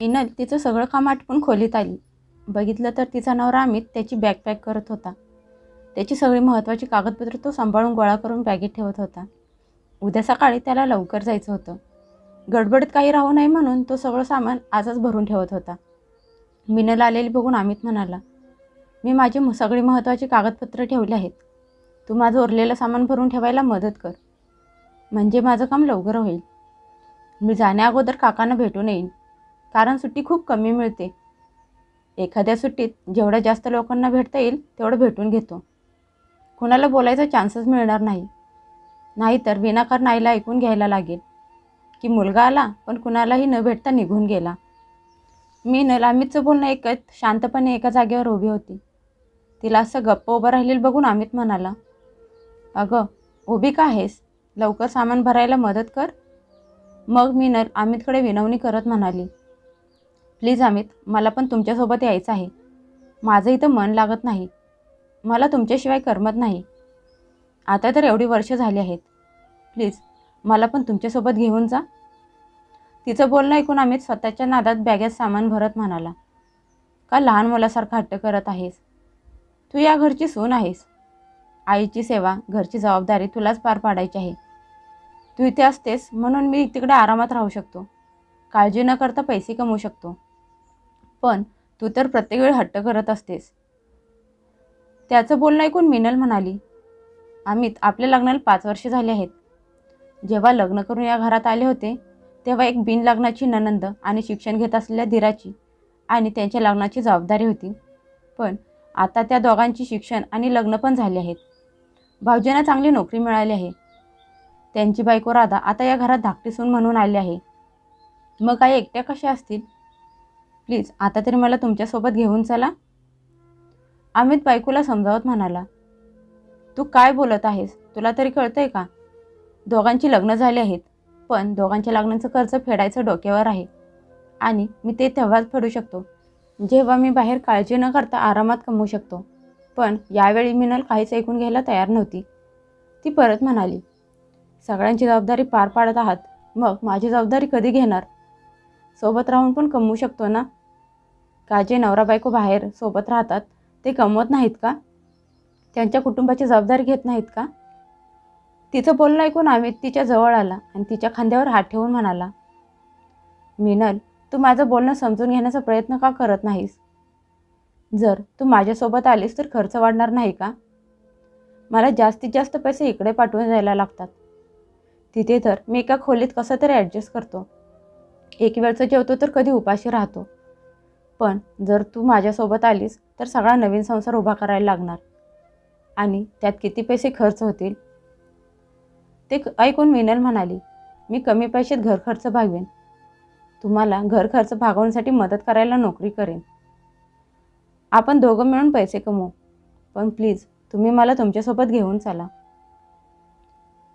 मिनल तिचं सगळं काम आटपून खोलीत आली. बघितलं तर तिचा नवरा अमित त्याची बॅग पॅक करत होता. त्याची सगळी महत्त्वाची कागदपत्र तो सांभाळून गोळा करून बॅगेत ठेवत होता. उद्या सकाळी त्याला लवकर जायचं होतं. गडबडीत काही राहू नये म्हणून तो सगळं सामान आजच भरून ठेवत होता. मिनल आलेली बघून अमित म्हणाला मी माझी म- सगळी महत्त्वाची कागदपत्र ठेवली आहेत. तू माझं उरलेलं सामान भरून ठेवायला मदत कर. म्हणजे माझं काम लवकर होईल. मी जाण्याअगोदर काकांना भेटून येईन. कारण सुट्टी खूप कमी मिळते. एखाद्या सुट्टीत जेवढ्या जास्त लोकांना भेटता येईल तेवढं भेटून घेतो. कुणाला बोलायचा चान्सच मिळणार नाही. नाहीतर विनाकारण आईला ऐकून घ्यायला लागेल. की मुलगा आला पण कुणालाही न भेटता निघून गेला. मी न अमितचं बोलणं ऐकत शांतपणे एका जागेवर उभी होती. तिला असं गप्प उभं राहिलेलं बघून अमित म्हणाला अगं उभी का आहेस? लवकर सामान भरायला मदत कर. मग मी नल अमितकडे विनवणी करत म्हणाली प्लीज अमित मला पण तुमच्यासोबत यायचं आहे. माझं इथं मन लागत नाही. मला तुमच्याशिवाय करमत नाही. आता तर एवढी वर्ष झाली आहेत. प्लीज मला पण तुमच्यासोबत घेऊन जा. तिचं बोलणं ऐकून अमित स्वतःच्या नादात बॅगेत सामान भरत म्हणाला का लहान मुलासारखं हट्ट करत आहेस? तू या घरची सून आहेस. आईची सेवा घरची जबाबदारी तुलाच पार पाडायची आहे. तू इथे असतेस म्हणून मी तिकडे आरामात राहू शकतो. काळजी न करता पैसे कमवू शकतो. पण तू तर प्रत्येक वेळी हट्ट करत असतेस. त्याचं बोलणं ऐकून मिनल म्हणाली अमित आपल्या लग्नाला पाच वर्षे झाले आहेत. जेव्हा लग्न करून या घरात आले होते तेव्हा एक बिन लग्नाची ननंद आणि शिक्षण घेत असलेल्या धीराची आणि त्यांच्या लग्नाची जबाबदारी होती. पण आता त्या दोघांची शिक्षण आणि लग्न पण झाले आहेत. भाऊजींना चांगली नोकरी मिळाली आहे. त्यांची बायको राधा आता या घरात धाकटी सून म्हणून आली आहे. मग काही एकट्या कशा असतील? प्लीज आता तरी मला तुमच्यासोबत घेऊन चला. अमित बायकोला समजावत म्हणाला तू काय बोलत आहेस? तुला तरी कळतंय का? दोघांची लग्न झाली आहेत पण दोघांच्या लग्नाचं कर्ज फेडायचं डोक्यावर आहे. आणि मी ते तेव्हाच फेडू शकतो. जेव्हा मी बाहेर काळजी न करता आरामात कमवू शकतो. पण यावेळी मिनल काहीच ऐकून घ्यायला तयार नव्हती. ती परत म्हणाली सगळ्यांची जबाबदारी पार पाडत आहात. मग माझी जबाबदारी कधी घेणार? सोबत राहून पण कमवू शकतो ना? का जे नवरा बायको बाहेर सोबत राहतात ते कमवत नाहीत का? त्यांच्या कुटुंबाची जबाबदारी घेत नाहीत का? तिचं बोलणं ऐकून आम्ही तिच्या जवळ आला आणि तिच्या खांद्यावर हात ठेवून म्हणाला मिनल तू माझं बोलणं समजून घेण्याचा प्रयत्न का करत नाहीस? जर तू माझ्यासोबत आलीस तर खर्च वाढणार नाही का? मला जास्तीत जास्त पैसे इकडे पाठवून जायला लागतात. तिथे तर मी एका खोलीत कसं तरी ॲडजस्ट करतो. एक वेळचं जेवतो तर कधी उपाशी राहतो. पण जर तू माझ्यासोबत आलीस तर सगळा नवीन संसार उभा करायला लागणार. आणि त्यात किती पैसे खर्च होतील? ते क- ऐकून मिनल म्हणाली मी कमी पैशात घर खर्च भागवेन. तुम्हाला घर खर्च भागवण्यासाठी मदत करायला नोकरी करेन. आपण दोघं मिळून पैसे कमवू. पण प्लीज तुम्ही मला तुमच्यासोबत घेऊन चला.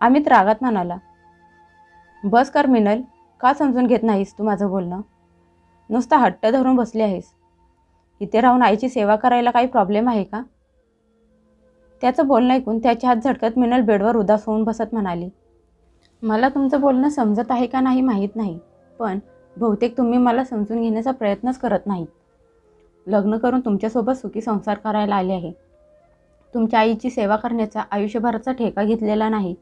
अमित रागात म्हणाला बस कर मिनल का समजून घेत नाहीस तू माझं बोलणं? नुसता हट्ट धरून बसली आहेस. इथे राहून आईची सेवा करायला काही प्रॉब्लेम आहे का? त्याचं बोलणं ऐकून त्याचे हात झटकत मिनल बेडवर उदास होऊन बसत म्हणाली मला तुमचं बोलणं समजत आहे का नाही माहीत नाही पण बहुतेक तुम्ही मला समजून घेण्याचा प्रयत्नच करत नाहीत. लग्न करून तुमच्यासोबत सुखी संसार करायला आले आहे. तुमच्या आईची सेवा करण्याचा आयुष्यभराचा ठेका घेतलेला नाही.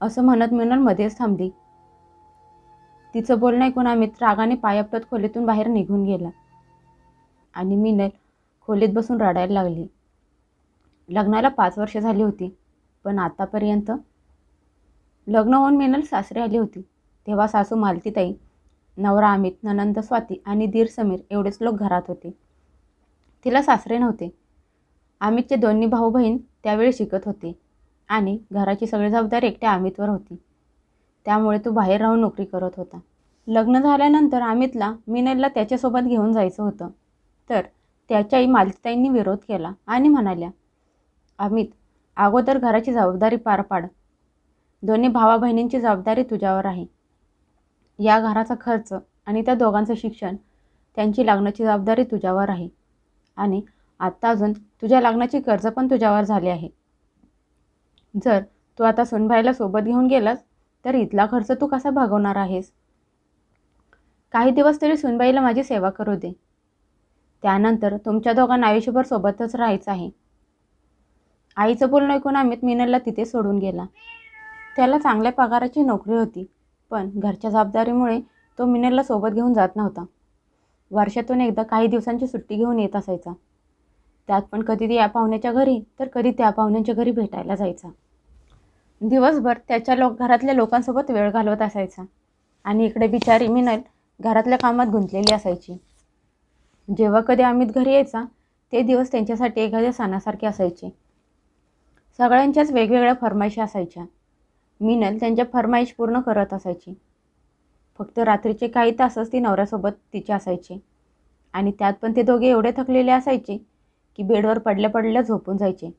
असं म्हणत मिनल मध्येच थांबली. तिचं बोलणं ऐकून अमित रागाने पायापटत खोलीतून बाहेर निघून गेला. आणि मिनल खोलीत बसून रडायला लागली. लग्नाला पाच वर्ष झाली होती पण आतापर्यंत लग्न होऊन मिनल सासरी आली होती. तेव्हा सासू मालतीताई नवरा अमित ननंद स्वाती आणि दीर समीर एवढेच लोक घरात होते. तिला सासरे नव्हते. अमितचे दोन्ही भाऊ बहीण त्यावेळी शिकत होते आणि घराची सगळी जबाबदारी एकट्या अमितवर होती. त्यामुळे तो बाहेर राहून नोकरी करत होता. लग्न झाल्यानंतर अमितला मिनलला त्याच्यासोबत घेऊन जायचं होतं. तर त्याच्याही मालतीताईंनी विरोध केला आणि म्हणाल्या अमित अगोदर घराची जबाबदारी पार पाड. दोन्ही भावा बहिणींची जबाबदारी तुझ्यावर आहे. या घराचा खर्च आणि त्या दोघांचं शिक्षण त्यांची लागण्याची जबाबदारी तुझ्यावर आहे. आणि आत्ता अजून तुझ्या लागण्याची कर्ज पण तुझ्यावर झाली आहे. जर तू आता सुनबाईला सोबत घेऊन गेलास तर इथला खर्च तू कसा भागवणार आहेस? काही दिवस तरी सुनबाईला माझी सेवा करू दे. त्यानंतर तुमच्या दोघांना आयुष्यभर सोबतच राहायचं आहे. आईचं बोलणं ऐकून अमित मिनलला तिथे सोडून गेला. त्याला चांगल्या पगाराची नोकरी होती पण घरच्या जबाबदारीमुळे तो मिनलला सोबत घेऊन जात नव्हता. वर्षातून एकदा काही दिवसांची सुट्टी घेऊन येत असायचा. त्यात पण कधी या पाहुण्याच्या घरी तर कधी त्या पाहुण्यांच्या घरी भेटायला जायचा. दिवसभर त्याच्या लोक घरातल्या लोकांसोबत वेळ घालवत असायचा. आणि इकडे बिचारी मिनल घरातल्या कामात गुंतलेली असायची. जेव्हा कधी अमित घरी यायचा ते दिवस त्यांच्यासाठी एखाद्या सणासारखे असायचे. सगळ्यांच्याच वेगवेगळ्या फरमाईशी असायच्या. मिनल त्यांच्या फरमाईश पूर्ण करत असायची. फक्त रात्रीचे काही तासच ती नवऱ्यासोबत तिचे असायचे. आणि त्यात पण ते दोघे एवढे थकलेले असायचे की बेडवर पडल्या पडल्या झोपून जायचे.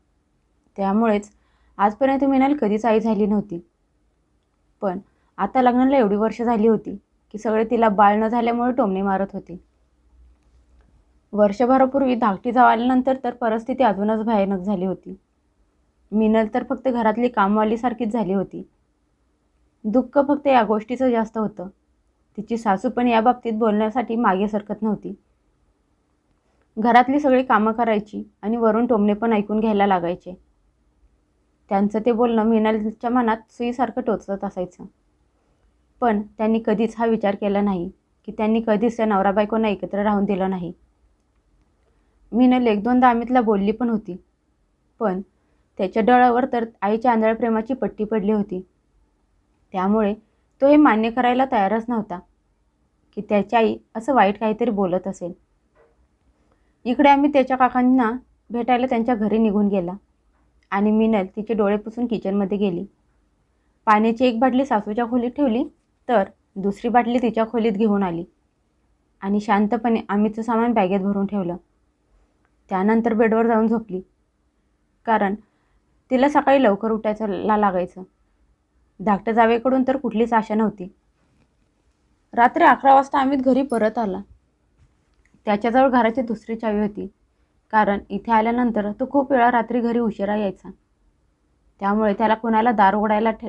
त्यामुळेच आजपर्यंत मिनल कधीच आई झाली नव्हती. पण आता लग्नाला एवढी वर्ष झाली होती की सगळे तिला बाळ न झाल्यामुळे टोमणे मारत होते. वर्षभरापूर्वी धाकटी जाव आल्यानंतर तर परिस्थिती अजूनच भयानक झाली होती. मिनल तर फक्त घरातली कामवालीसारखीच झाली होती. दुःख फक्त या गोष्टीचं जास्त होतं. तिची सासू पण या बाबतीत बोलण्यासाठी मागे सरकत नव्हती. घरातली सगळी कामं करायची आणि वरून टोमणे पण ऐकून घ्यायला लागायचे. त्यांचं ते बोलणं मिनलच्या मनात सुईसारखं टोचत असायचं. पण त्यांनी कधीच हा विचार केला नाही की त्यांनी कधीच त्या नवरा बायकोंना एकत्र राहून दिलं नाही. मिनल एक दोनदा अमितला बोलली पण होती. पण त्याच्या डोळ्यावर तर आईच्या आंधळप्रेमाची पट्टी पडली होती. त्यामुळे तो हे मान्य करायला तयारच नव्हता की त्याची आई असं वाईट काहीतरी बोलत असेल. इकडे आम्ही त्याच्या काकांना भेटायला त्यांच्या घरी निघून गेला. आणि मिनल तिचे डोळे पुसून किचनमध्ये गेली. पाण्याची एक बाटली सासूच्या खोलीत ठेवली तर दुसरी बाटली तिच्या खोलीत घेऊन आली. आणि शांतपणे आम्हीचं सामान बॅगेत भरून ठेवलं. त्यानंतर बेडवर जाऊन झोपली. कारण तिला सकाळी लवकर उठायचं ला लागायचं. धाकट्या जावेकडून तर कुठलीच आशा नव्हती. रात्री अकरा वाजता अमित घरी परत आला. त्याच्याजवळ घराची दुसरी चावी होती. कारण इथे आल्यानंतर तो खूप वेळा रात्री घरी उशिरा यायचा. त्यामुळे त्याला कोणाला दार उघडायला ठे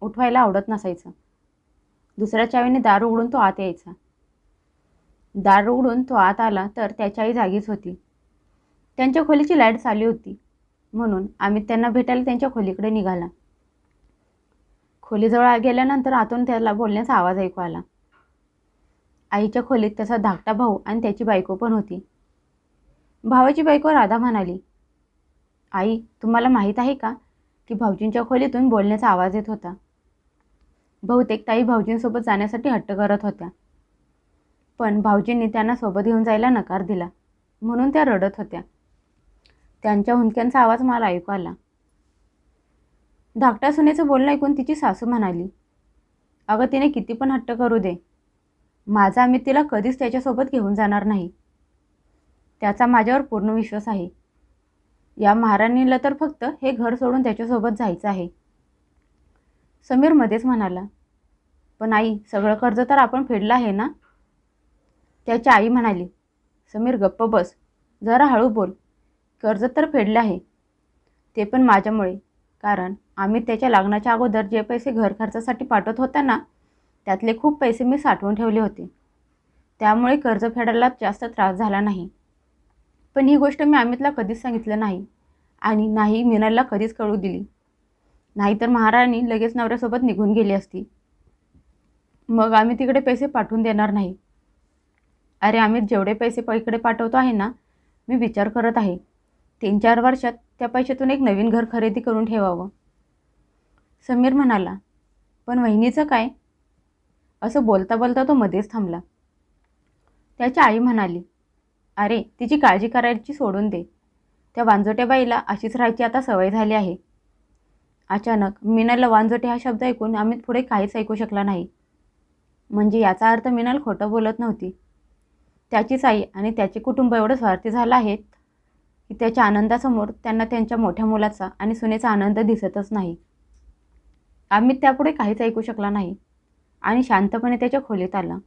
उठवायला आवडत नसायचं. दुसऱ्या चावीने दार उघडून तो आत यायचा. दार उघडून तो आत आला तर त्याच्याही आई जागीच होती. त्यांच्या खोलीची लाइट चालू होती. म्हणून आम्ही त्यांना भेटायला त्यांच्या खोलीकडे निघाला. खोलीजवळ गेल्यानंतर आतून त्याला बोलण्याचा आवाज ऐकू आला. आईच्या खोलीत त्याचा धाकटा भाऊ आणि त्याची बायको पण होती. भावाची बायको राधा म्हणाली आई तुम्हाला माहीत आहे का की भाऊजींच्या खोलीतून बोलण्याचा आवाज येत होता? बहुतेक ताई भाऊजींसोबत जाण्यासाठी हट्ट करत होत्या. पण भाऊजींनी त्यांना सोबत घेऊन जायला नकार दिला. म्हणून त्या रडत होत्या. त्यांच्या हुंदक्यांचा आवाज मला ऐकू आला. धाकट्या सुनेचं बोलणं ऐकून तिची सासू म्हणाली अगं तिने किती पण हट्ट करू दे. माझा आम्ही तिला कधीच त्याच्यासोबत घेऊन जाणार नाही. त्याचा माझ्यावर पूर्ण विश्वास आहे. या महाराणीला तर फक्त हे घर सोडून त्याच्यासोबत जायचं आहे. समीर मध्येच म्हणाला पण आई सगळं कर्ज तर आपण फेडलं आहे ना? त्याची आई म्हणाली समीर गप्प बस. जरा हळू बोल. कर्ज तर फेडलं आहे. ते पण माझ्यामुळे. कारण आम्ही त्याच्या लग्नाच्या अगोदर जे पैसे घर खर्चासाठी पाठवत होता ना त्यातले खूप पैसे मी साठवून ठेवले होते. त्यामुळे कर्ज फेडायला जास्त त्रास झाला नाही. पण ही गोष्ट मी अमितला कधीच सांगितलं नाही. आणि नाही मीनाला कधीच कळू दिली. नाहीतर महाराणी लगेच नवऱ्यासोबत निघून गेली असती. मग आम्ही तिकडे पैसे पाठवून देणार नाही. अरे आम्ही जेवढे पैसे इकडे पाठवतो आहे ना मी विचार करत आहे. तीन चार वर्षात त्या पैशातून एक नवीन घर खरेदी करून ठेवावं. समीर म्हणाला पण वहिनीचं काय? असं बोलता बोलता तो मध्येच थांबला. त्याची आई म्हणाली अरे तिची काळजी करायची सोडून दे. त्या वांजोट्या बाईला अशीच राहायची आता सवय झाली आहे. अचानक मिनलला वांजोटे हा शब्द ऐकून अमित पुढे काहीच ऐकू शकला नाही. म्हणजे याचा अर्थ मिनल खोटं बोलत नव्हती. त्याचीच आई आणि त्याचे कुटुंब एवढं स्वार्थी झालं आहेत की त्याच्या आनंदासमोर त्यांना त्यांच्या मोठ्या मुलाचा आणि सुनेचा आनंद दिसतच नाही. अमित त्यापुढे काहीच ऐकू शकला नाही आणि शांतपणे त्याच्या खोलीत आला.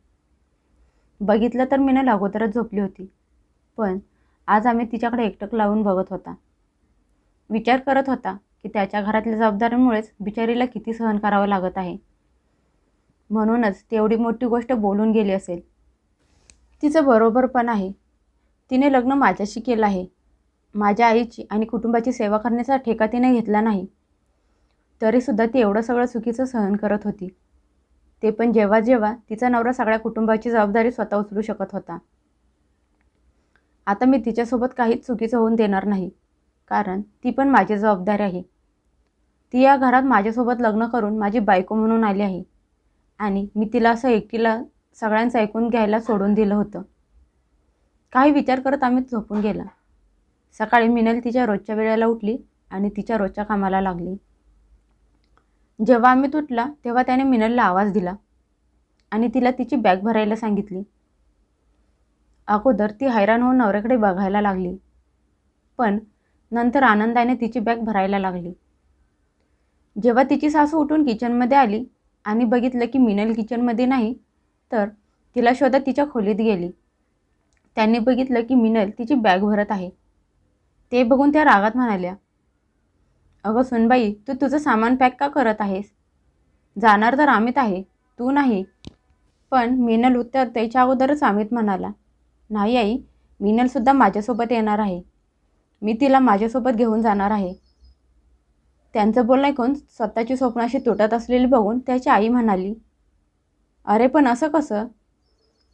बघितलं तर मिनल अगोदरच झोपली होती. पण आज आम्ही तिच्याकडे एकटक लावून बघत होता. विचार करत होता की त्याच्या घरातल्या जबाबदाऱ्यांमुळेच बिचारीला किती सहन करावं लागत आहे. म्हणूनच तेवढी मोठी गोष्ट बोलून गेली असेल. तिचं बरोबर पण आहे. तिने लग्न माझ्याशी केलं आहे. माझ्या आईची आणि कुटुंबाची सेवा करण्याचा ठेका तिने घेतला नाही. तरीसुद्धा ती एवढं सगळं चुकीचं सहन करत होती. ते पण जेव्हा जेव्हा तिचा नवरा सगळ्या कुटुंबाची जबाबदारी स्वतः उचलू शकत होता. आता मी तिच्यासोबत काहीच चुकीचं होऊन देणार नाही. कारण ती पण माझी जबाबदारी आहे. ती या घरात माझ्यासोबत लग्न करून माझी बायको म्हणून आली आहे. आणि मी तिला असं एकटीला सगळ्यांचं ऐकून घ्यायला सोडून दिलं होतं. काही विचार करत आम्ही झोपून गेला. सकाळी मिनल तिच्या रोजच्या वेळेला उठली आणि तिच्या रोजच्या कामाला लागली. जेव्हा आम्ही तुटला तेव्हा त्याने मिनलला आवाज दिला आणि तिला तिची बॅग भरायला सांगितली. अगोदर ती हैराण होऊन नवऱ्याकडे बघायला लागली. पण नंतर आनंदाने तिची बॅग भरायला लागली. जेव्हा तिची सासू उठून किचनमध्ये आली आणि बघितलं की मिनल किचनमध्ये नाही तर तिला शोधत तिच्या खोलीत गेली. त्यांनी बघितलं की मिनल तिची बॅग भरत आहे. ते बघून त्या रागात म्हणाल्या अगं सुनबाई तू तुझं सामान पॅक का करत आहेस? जाणार तर अमित आहे तू नाही. पण मिनल उत्तर त्याच्या अगोदरच अमित म्हणाला नाही आई. मिनलसुद्धा माझ्यासोबत येणार आहे. मी तिला माझ्यासोबत घेऊन जाणार आहे. त्यांचं बोलणं ऐकून स्वतःची स्वप्नाशी तुटत असलेली बघून त्याची आई म्हणाली अरे पण असं कसं?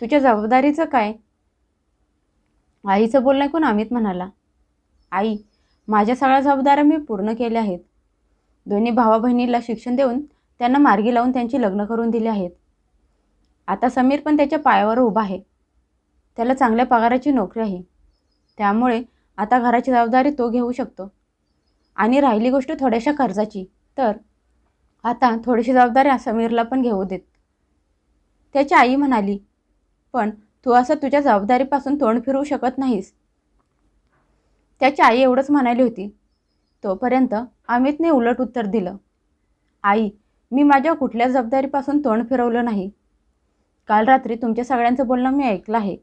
तुझ्या जबाबदारीचं काय? आईचं बोलणं ऐकून अमित म्हणाला आई माझ्या सगळ्या जबाबदाऱ्या मी पूर्ण केल्या आहेत. दोन्ही भावा बहिणीला शिक्षण देऊन त्यांना मार्गी लावून त्यांची लग्न करून दिली आहेत. आता समीर पण त्याच्या पायावर उभा आहे. त्याला चांगल्या पगाराची नोकरी आहे. त्यामुळे आता घराची जबाबदारी तो घेऊ शकतो. आणि राहिली गोष्ट थोड्याशा कर्जाची तर आता थोडीशी जबाबदारी समीरला पण घेऊ देत. त्याची आई म्हणाली पण तू असं तुझ्या जबाबदारीपासून तोंड फिरवू शकत नाहीस. त्याची आई एवढंच म्हणाली होती. तोपर्यंत अमितने उलट उत्तर दिलं आई मी माझ्या कुठल्या जबाबदारीपासून तोंड फिरवलं नाही. काल रात्री तुमच्या सगळ्यांचं बोलणं मी ऐकलं आहे.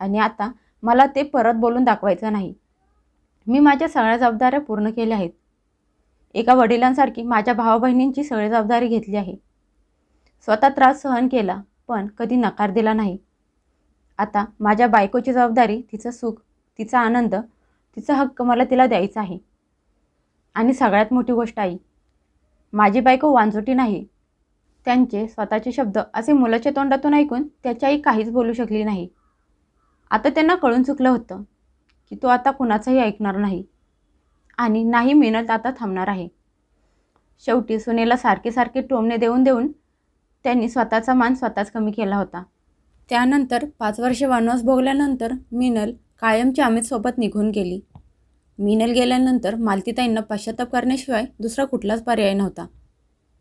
आणि आता मला ते परत बोलून दाखवायचं नाही. मी माझ्या सगळ्या जबाबदाऱ्या पूर्ण केल्या आहेत. एका वडिलांसारखी माझ्या भावा बहिणींची सगळी जबाबदारी घेतली आहे. स्वतः त्रास सहन केला पण कधी नकार दिला नाही. आता माझ्या बायकोची जबाबदारी तिचं सुख तिचा आनंद तिचा हक्क मला तिला द्यायचा आहे. आणि सगळ्यात मोठी गोष्ट आई माझी बायको वांजोटी नाही. त्यांचे स्वतःचे शब्द असे मुलाच्या तोंडातून ऐकून त्याची आई काहीच बोलू शकली नाही. आता त्यांना कळून चुकलं होतं की तो आता कुणाचंही ऐकणार नाही. आणि नाही मेहनत आता थांबणार आहे. शेवटी सुनेला सारखे सारखे टोमणे देऊन देऊन त्यांनी स्वतःचा मान स्वतःच कमी केला होता. त्यानंतर पाच वर्षे वनवास भोगल्यानंतर मिनल कायमची अमितसोबत निघून गेली. मिनल गेल्यानंतर मालतीताईंना पश्चाताप करण्याशिवाय दुसरा कुठलाच पर्याय नव्हता.